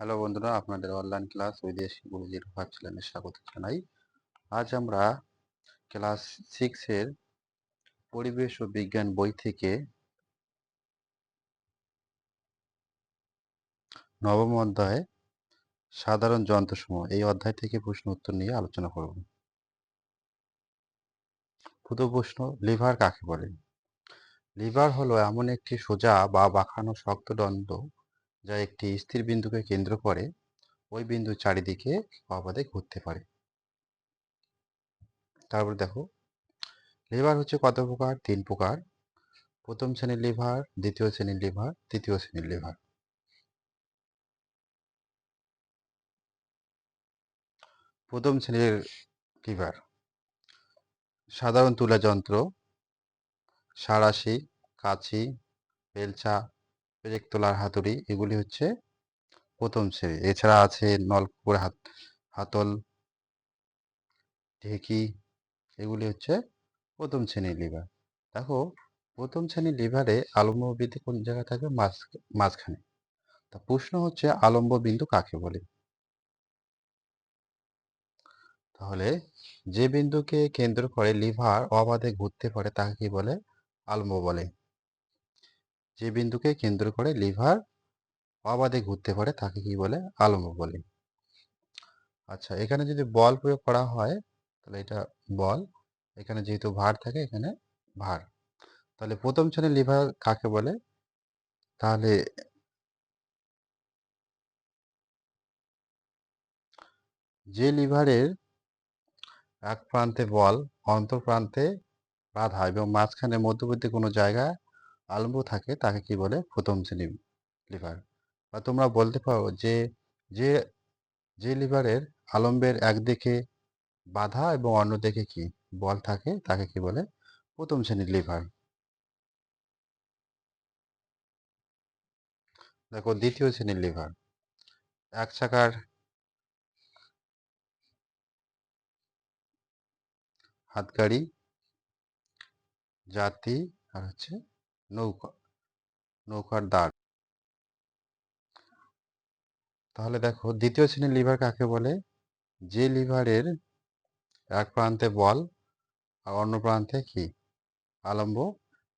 Hello বন্ধুরা, আপনাদের online class বিদেশি গুরুজির ফার্স্ট চ্যানেলে স্বাগত জানাই। আজ আমরা ক্লাস সিক্সের পরিবেশ ও বিজ্ঞান বই থেকে নবম অধ্যায় সাধারণ যন্ত্রসমূহ, এই অধ্যায় থেকে প্রশ্ন উত্তর নিয়ে আলোচনা করব। প্রথম প্রশ্ন, লিভার কাকে বলে? লিভার হলো এমন একটি সোজা বা বাঁকানো শক্ত দণ্ড যা একটি স্থির বিন্দুকে কেন্দ্র করে, ওই বিন্দুর চারিদিকে অবাধে ঘুরতে পারে। তারপর দেখো, লিভার হচ্ছে কত প্রকার? তিন প্রকার। প্রথম শ্রেণির লিভার, দ্বিতীয় শ্রেণির লিভার, তৃতীয় শ্রেণির লিভার। প্রথম শ্রেণির লিভার, সাধারণ তুলা যন্ত্র, সাঁড়াশি কাছি বেলচা তোলার হাতুড়ি, এগুলি হচ্ছে প্রথম শ্রেণি। এছাড়া আছে নলকুপুর হাত, হাতল, ঢেকি, এগুলি হচ্ছে প্রথম শ্রেণির লিভার দেখো, প্রথম শ্রেণির লিভারে আলম্ব বিন্দু কোন জায়গায় থাকবে? মাঝ, মাঝখানে। তা প্রশ্ন হচ্ছে আলম্ব বিন্দু কাকে বলে? তাহলে যে বিন্দুকে কেন্দ্র করে লিভার অবাধে ঘুরতে পারে, তাকে কি বলে? আলম্ব বলে। যে বিন্দুকে কেন্দ্র করে লিভার অবাধে ঘুরতে পারে, তাকে কি বলে? আলম্ব বলে। আচ্ছা এখানে যদি বল প্রয়োগ করা হয়, তাহলে এটা বল। এখানে যেহেতু ভার থাকে, এখানে ভার। তাহলে প্রথম শ্রেণির লিভার কাকে বলে? তাহলে যে লিভারের এক প্রান্তে বল, অন্তর প্রান্তে বাধা এবং মাঝখানে মধ্যবর্তী কোনো জায়গায় আলম্ব থাকে তাকে কি বলে? প্রথম শ্রেণির লিভার বা তোমরা বলতে পারো যে যে যে লিভারের আলম্বের একদিকে বাধা এবং অন্যদিকে কি? বল থাকে, তাকে কি বলে? প্রথম শ্রেণির লিভার দেখো, দ্বিতীয় শ্রেণির লিভার এক চাকার হাতগাড়ি জাতি আর হচ্ছে নৌকা, নৌকার দাঁড় তাহলে দেখো, দ্বিতীয় শ্রেণির লিভার কাকে বলে? যে লিভারের এক প্রান্তে বল আর অন্য প্রান্তে কি? আলম্ব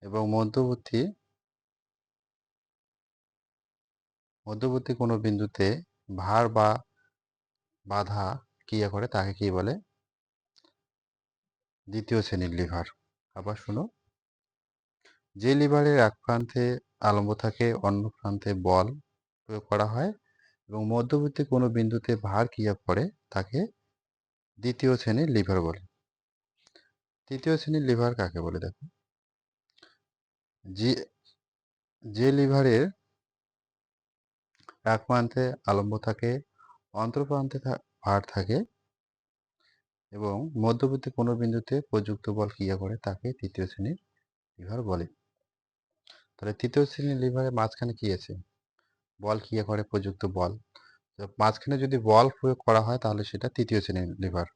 এবং মধ্যবর্তী মধ্যবর্তী কোনো বিন্দুতে ভার বা বাধা ক্রিয়া করে, তাকে কি বলে? দ্বিতীয় শ্রেণির লিভার। আবার শুনো। যে লিভারের এক প্রান্তে আলম্ব থাকে, অন্য প্রান্তে বল প্রয়োগ করা হয় এবং মধ্যবর্তী কোনো বিন্দুতে ভার ক্রিয়া করে তাকে দ্বিতীয় শ্রেণির লিভার বলে। তৃতীয় শ্রেণির লিভার কাকে বলে দেখো? যে যে লিভারের এক প্রান্তে আলম্ব থাকে, অন্তর প্রান্তে ভার থাকে এবং মধ্যবর্তী কোনো বিন্দুতে প্রযুক্ত বল ক্রিয়া করে তাকে তৃতীয় শ্রেণির লিভার বলে। তাহলে তৃতীয় শ্রেণির লিভারের মাঝখানে কি আছে? বল ক্রিয়া করে প্রযুক্ত বল? মাঝখানে যদি বল প্রয়োগ করা হয় তাহলে সেটা তৃতীয় শ্রেণির লিভার।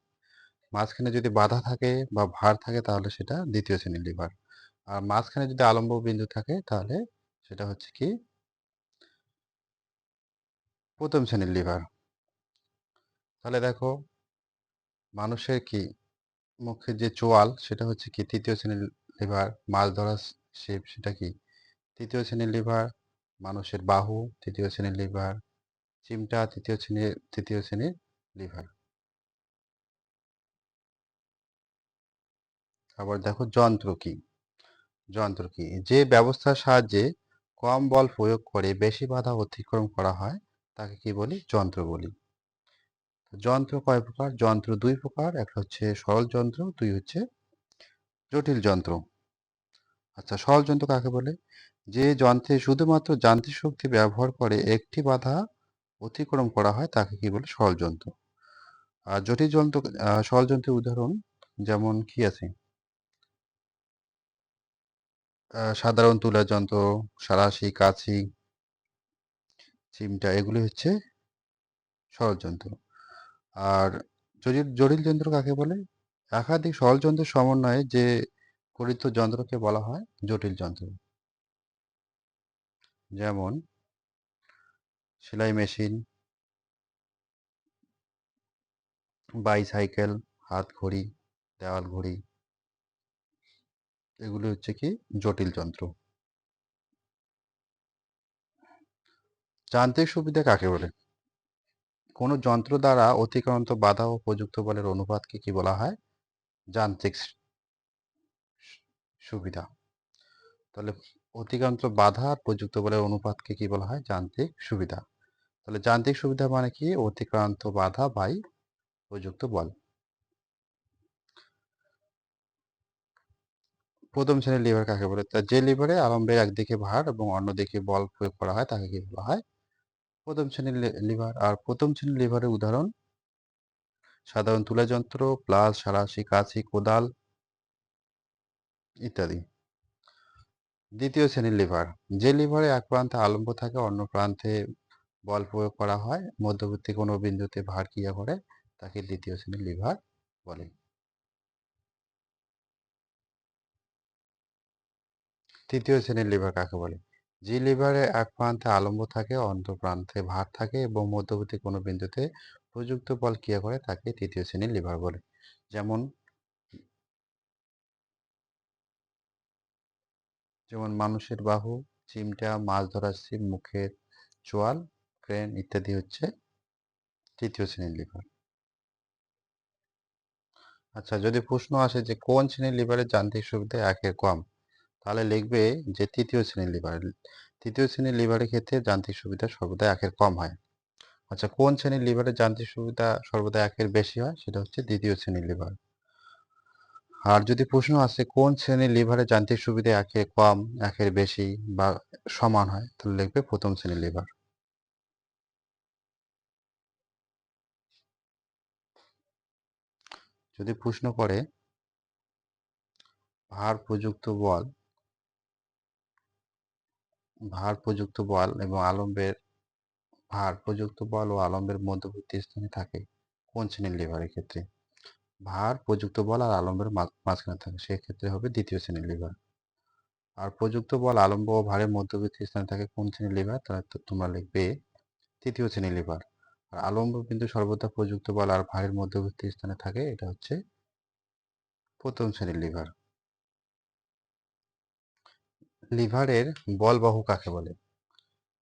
মাঝখানে যদি বাধা থাকে বা ভার থাকে তাহলে সেটা দ্বিতীয় শ্রেণির লিভার। আর মাঝখানে যদি আলম্ব বিন্দু থাকে তাহলে সেটা হচ্ছে কি? প্রথম শ্রেণির লিভার। তাহলে দেখো, মানুষের কি মুখের যে চোয়াল সেটা হচ্ছে কি তৃতীয় শ্রেণির লিভার, মাছ ধরার শেপ সেটা কি? তৃতীয় শ্রেণির লিভার মানুষের বাহু, তৃতীয় শ্রেণির লিভার চিমটা তৃতীয় শ্রেণির তৃতীয় শ্রেণির লিভার আবার দেখো যন্ত্র কি? যন্ত্র কি? যে ব্যবস্থার সাহায্যে কম বল প্রয়োগ করে বেশি বাধা অতিক্রম করা হয়, তাকে কি বলি? যন্ত্র বলি। যন্ত্র কয় প্রকার? যন্ত্র দুই প্রকার, একটা হচ্ছে সরল যন্ত্র, দুই হচ্ছে জটিল যন্ত্র। আচ্ছা সরল যন্ত্র কাকে বলে? যে যন্ত্রে শুধুমাত্র যান্ত্রিক শক্তি ব্যবহার করে একটি বাধা অতিক্রম করা হয়, তাকে কি বলে? সরল যন্ত্র। আর জটিল যন্ত্র সরল যন্ত্রের উদাহরণ যেমন কি আছে? সাধারণ তুলা যন্ত্র, সারাশি কাছি চিমটা, এগুলি হচ্ছে সরল যন্ত্র। আর জটিল জটিল যন্ত্র কাকে বলে? একাধিক সরল যন্ত্রের সমন্বয়ে যে করিত যন্ত্রকে বলা হয় জটিল যন্ত্র। যেমন, সেলাই মেশিন, বাইসাইকেল, হাত ঘড়ি, দেওয়াল ঘড়ি, এগুলি হচ্ছে কি জটিল যন্ত্র। যান্ত্রিক সুবিধা কাকে বলে? কোনো যন্ত্র দ্বারা অতিক্রান্ত বাধা ও প্রযুক্ত বলের অনুপাতকে কি বলা হয়? যান্ত্রিক সুবিধা। তাহলে অতিক্রান্ত বাধা আর প্রযুক্ত বলের অনুপাতকে কি বলা হয়? যান্ত্রিক সুবিধা। তাহলে যান্ত্রিক সুবিধা মানে কি? অতিক্রান্ত বাধা বাই প্রযুক্ত বল। প্রথম শ্রেণির লিভার কাকে বলে? তা যে লিভারে আলম্বের একদিকে ভার এবং অন্যদিকে বল প্রয়োগ করা হয় তাকে কি বলা হয়? প্রথম শ্রেণির লিভার আর প্রথম শ্রেণির লিভারের উদাহরণ, সাধারণ তুলা যন্ত্র প্লাস সারাশি কাছি কোদাল ইত্যাদি। দ্বিতীয় শ্রেণির লিভার। যে লিভারে এক প্রান্তে আলম্ব থাকে, অন্য প্রান্তে বল প্রয়োগ করা হয়, মধ্যবর্তী কোনো বিন্দুতে ভার ক্রিয়া করে, তাকে দ্বিতীয় শ্রেণির লিভার বলে। তৃতীয় শ্রেণির লিভার কাকে বলে? যে লিভারে এক প্রান্তে আলম্ব থাকে, অন্য প্রান্তে ভার থাকে এবং মধ্যবর্তী কোনো বিন্দুতে প্রযুক্ত বল ক্রিয়া করে, তাকে তৃতীয় শ্রেণির লিভার বলে। যেমন যেমন মানুষের বাহু, চিমটা, মাছ ধরার ছিপ মুখের চোয়াল, ক্রেন ইত্যাদি হচ্ছে তৃতীয় শ্রেণির লিভার। আচ্ছা যদি প্রশ্ন আসে যে কোন শ্রেণির লিভারের যান্ত্রিক সুবিধা একের কম, তাহলে লিখবে যে তৃতীয় শ্রেণির লিভার। তৃতীয় শ্রেণির লিভারের ক্ষেত্রে যান্ত্রিক সুবিধা সর্বদা একের কম হয়। আচ্ছা কোন শ্রেণির লিভারের যান্ত্রিক সুবিধা সর্বদা একের বেশি হয়? সেটা হচ্ছে দ্বিতীয় শ্রেণির লিভার। আর যদি প্রশ্ন আসে, কোন শ্রেণির লিভারের যান্ত্রিক সুবিধা একের কম, একের বেশি বা সমান হয়, তাহলে লিখবে প্রথম শ্রেণির লিভার যদি প্রশ্ন করে, ভার প্রযুক্ত বল, ভার প্রযুক্ত বল এবং আলম্বের, ভার প্রযুক্ত বল ও আলম্বের মধ্যবর্তী স্থানে থাকে, কোন শ্রেণির লিভারের ক্ষেত্রে? ভার প্রযুক্ত বল আর আলম্বের মাঝখানে থাকে। সেক্ষেত্রে হবে দ্বিতীয় শ্রেণির লিভার আর প্রযুক্ত বল, আলম্ব ও ভারের মধ্যবর্তী স্থানে থাকে কোন শ্রেণির লিভার তাহলে তোমরা লিখবে তৃতীয় শ্রেণির লিভার আর আলম্ব বিন্দু সর্বদা প্রযুক্ত বল আর ভারের মধ্যবর্তী স্থানে থাকে, এটা হচ্ছে প্রথম শ্রেণির লিভার লিভারের বল বাহু কাকে বলে?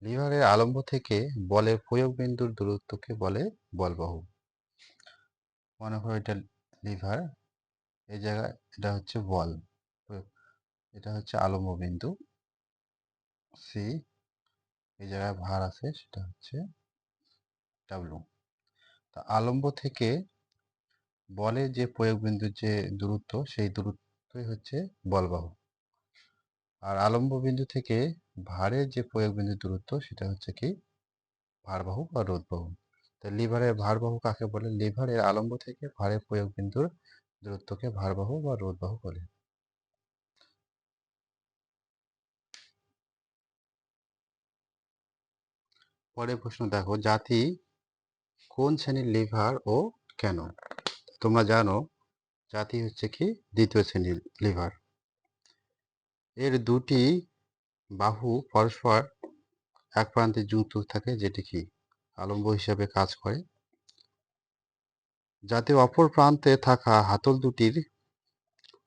লিভারের আলম্ব থেকে বলের প্রয়োগ বিন্দুর দূরত্বকে বলে বলবাহু। মনে করো এটা লিভার। এই জায়গায় এটা হচ্ছে বল। এটা হচ্ছে আলম্ব বিন্দু সি এই জায়গায় ভার আছে, সেটা হচ্ছে ডাব্লু তা আলম্ব থেকে বলে যে প্রয়োগ বিন্দুর যে দূরত্ব, সেই দূরত্বই হচ্ছে বলবাহু। আর আলম্ব বিন্দু থেকে ভারের যে প্রয়োগ বিন্দুর দূরত্ব, সেটা হচ্ছে কি? ভারবাহু বা রোধবাহু। লিভারের ভারবাহু কাকে বলে? লিভারের আলম্ব থেকে ভারের প্রয়োগ বিন্দুর দূরত্বকে ভারবাহু বা রোধবাহু বলে। পরের প্রশ্ন দেখো, জাতি কোন শ্রেণির লিভার ও কেন? তোমরা জানো, জাতি হচ্ছে কি? দ্বিতীয় শ্রেণির লিভার এর দুটি বাহু পরস্পর এক প্রান্তে যুক্ত থাকে, যেটি কি? আলম্ব হিসাবে কাজ করে। যাতে অপর প্রান্তে থাকা হাতল দুটির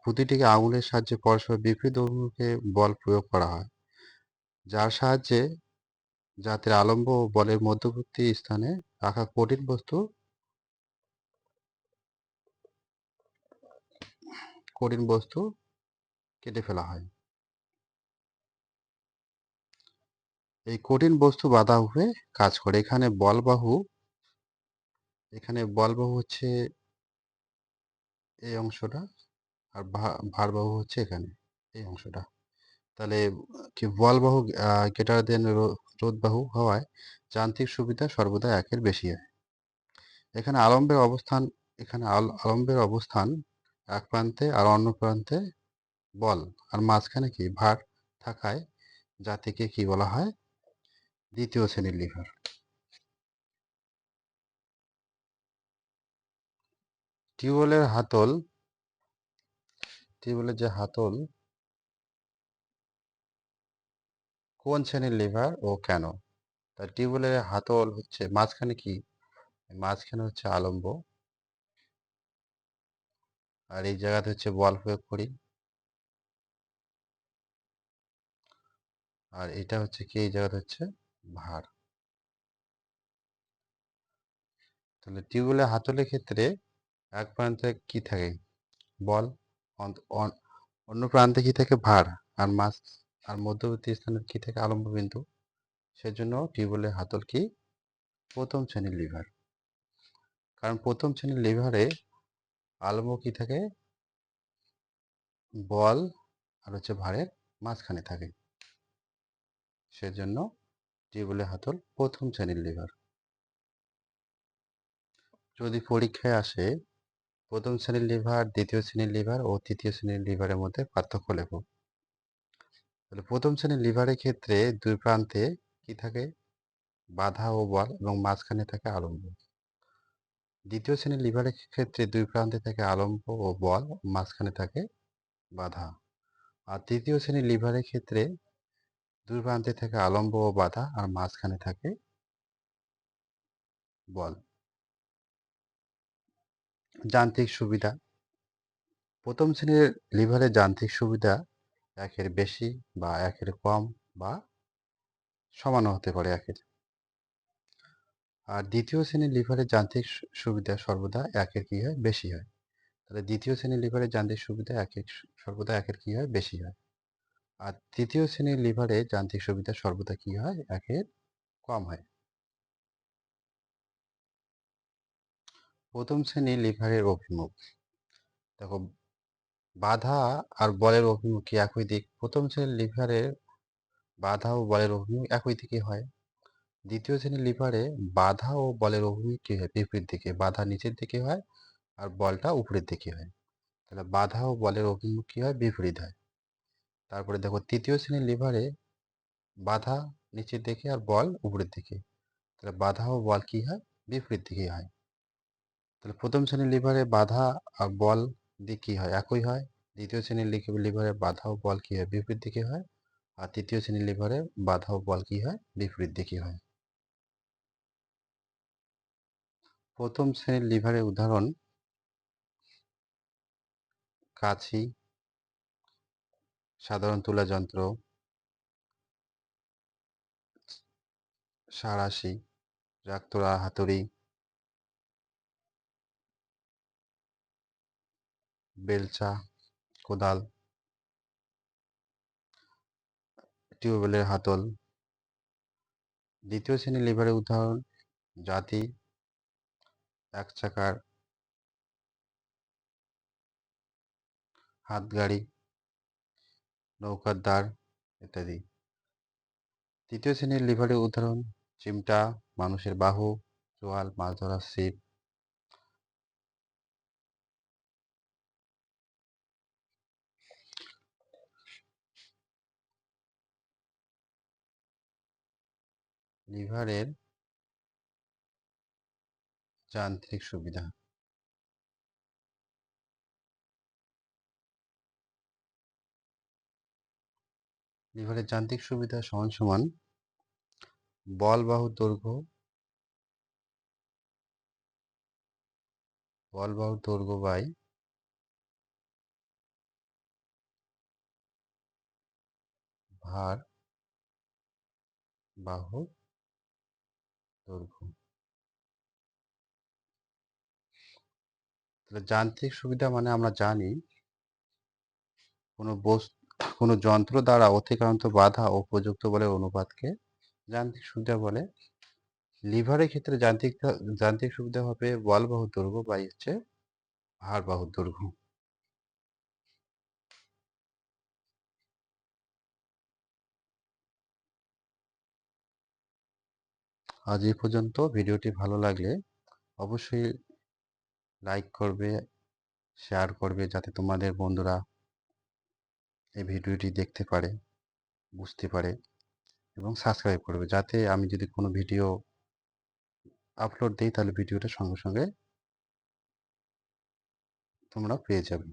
প্রতিটিকে আঙুলের সাহায্যে পরস্পর বিপরীত অভিমুখে বল প্রয়োগ করা হয়, যার সাহায্যে জাতির আলম্ব ও বলের মধ্যবর্তী স্থানে রাখা কঠিন বস্তু কঠিন বস্তু কেটে ফেলা হয়। এই কঠিন বস্তু বাধা হয়ে কাজ করে। এখানে বলবাহু এখানে বলবাহু হচ্ছে এই অংশটা আর ভারবাহু হচ্ছে এখানে এই অংশটা। তাহলে কি বলবাহু গ্রেটার দেন রোধবাহু হওয়ায় যান্ত্রিক সুবিধা সর্বদা একের বেশি হয়। এখানে আলম্বের অবস্থান, এখানে আলম্বের অবস্থান এক প্রান্তে আর অন্য প্রান্তে বল। আর মাঝখানে কি? ভার থাকায় জাতিকে কি বলা হয়? দ্বিতীয় শ্রেণির লিভার। টিউবওয়েলের হাতল, টিউবওয়েলের যে হাতল, কোন শ্রেণির লিভার ও কেন? তা টিউবওয়েলের হাতল হচ্ছে, মাঝখানে কি? মাঝখানে হচ্ছে আলম্ব। আর এই জায়গাতে হচ্ছে বল প্রয়োগ করি। আর এটা হচ্ছে কি? এই জায়গাতে হচ্ছে ভার। তাহলে টিউবওয়েলের হাতলের ক্ষেত্রে এক প্রান্তে কি থাকে? বল। অন্য প্রান্তে কি থাকে? ভার। আর মাছ আর মধ্যবর্তী স্থানে কি থাকে? আলম্ব বিন্দু সেজন্য টিউবওয়েলের হাতল কি? প্রথম শ্রেণির লিভার। কারণ প্রথম শ্রেণির লিভারে আলম্ব কি থাকে? বল আর হচ্ছে ভারের মাঝখানে থাকে। সেজন্য টিউবওয়েলের হাতল, প্রথম শ্রেণির লিভার যদি পরীক্ষায় আসে, প্রথম শ্রেণির লিভার দ্বিতীয় শ্রেণির লিভার ও তৃতীয় শ্রেণির লিভারের মধ্যে পার্থক্য লেখ। তাহলে প্রথম শ্রেণির লিভারের ক্ষেত্রে দুই প্রান্তে কি থাকে? বাধা ও বল এবং মাঝখানে থাকে আলম্ব। দ্বিতীয় শ্রেণির লিভারের ক্ষেত্রে দুই প্রান্তে থাকে আলম্ব ও বল, মাঝখানে থাকে বাধা। আর তৃতীয় শ্রেণির লিভারের ক্ষেত্রে দুই প্রান্তে থাকে আলম্ব ও বাধা আর মাঝখানে থাকে। বল। যান্ত্রিক সুবিধা। প্রথম শ্রেণির লিভারের যান্ত্রিক সুবিধা একের বেশি বা একের কম বা সমানও হতে পারে একের। আর দ্বিতীয় শ্রেণির লিভারের যান্ত্রিক সুবিধা সর্বদা একের কি হয়? বেশি হয়। তাহলে দ্বিতীয় শ্রেণির লিভারের যান্ত্রিক সুবিধা একের, সর্বদা একের কি হয়? বেশি হয়। আর তৃতীয় শ্রেণির লিভারে যান্ত্রিক সুবিধা সর্বদা কি হয়? একের কম হয়। প্রথম শ্রেণির লিভারের অভিমুখ। দেখো, বাধা আর বলের অভিমুখ কি একই দিক? প্রথম শ্রেণির লিভারের বাধা ও বলের অভিমুখ একই দিকে হয়। দ্বিতীয় শ্রেণির লিভারে বাধা ও বলের অভিমুখ কি হয়? বিপরীত দিকে। বাধা নিচের দিকে হয় আর বলটা উপরের দিকে হয়। তাহলে বাধা ও বলের অভিমুখ কি হয়? বিপরীত হয়। তারপরে দেখো তৃতীয় শ্রেণির লিভারে বাধা নিচের দিকে আর বল উপরের দিকে। তাহলে বাধা ও বল কি হয়? বিপরীত দিকে হয়। তাহলে প্রথম শ্রেণির লিভারে বাধা আর বল দিক কি হয়? একই হয়। দ্বিতীয় শ্রেণির লিভারে বাধা ও বল কি হয়? বিপরীত দিকে হয়। আর তৃতীয় শ্রেণির লিভারে বাধা ও বল কি হয়? বিপরীত দিকে হয়। প্রথম শ্রেণির লিভারের উদাহরণ, কাছি সাধারণ তুলা যন্ত্র। সারাশি রাক্তরা হাতুড়ি। বেলচা, কোদাল। টিউবওয়েলের হাতল। দ্বিতীয় শ্রেণির লিভারের উদাহরণ, জাতি। এক চাকার। হাতগাড়ি। নৌকার দ্বার, ইত্যাদি। তৃতীয় শ্রেণির লিভারের উদাহরণ, চিমটা, মানুষের বাহু, চোয়াল, মাছ ধরার ছিপ। লিভারের যান্ত্রিক সুবিধা। লিভারের যান্ত্রিক সুবিধা সমান সমান, বল বাহু দৈর্ঘ্য, বল বাহু দৈর্ঘ্য বাই ভার বাহু দৈর্ঘ্য। তাহলে যান্ত্রিক সুবিধা মানে আমরা জানি কোনো বস্তু কোনো যন্ত্র দ্বারা অতিক্রান্ত বাধা উপযুক্ত বলে অনুপাতকে যান্ত্রিক সুবিধা বলে। লিভারের ক্ষেত্রে যান্ত্রিক যান্ত্রিক সুবিধা হবে বল বাহু দৈর্ঘ্য বা হচ্ছে ভার বাহু দৈর্ঘ্য আজ এই পর্যন্ত। ভিডিওটি ভালো লাগলে অবশ্যই লাইক করবে, শেয়ার করবে যাতে তোমাদের বন্ধুরা এই ভিডিওটি দেখতে পারে, বুঝতে পারে এবং সাবস্ক্রাইব করবে। যাতে আমি যদি কোনো ভিডিও আপলোড দিই, তাহলে ভিডিওটা সঙ্গে সঙ্গে তোমরা পেয়ে যাবে।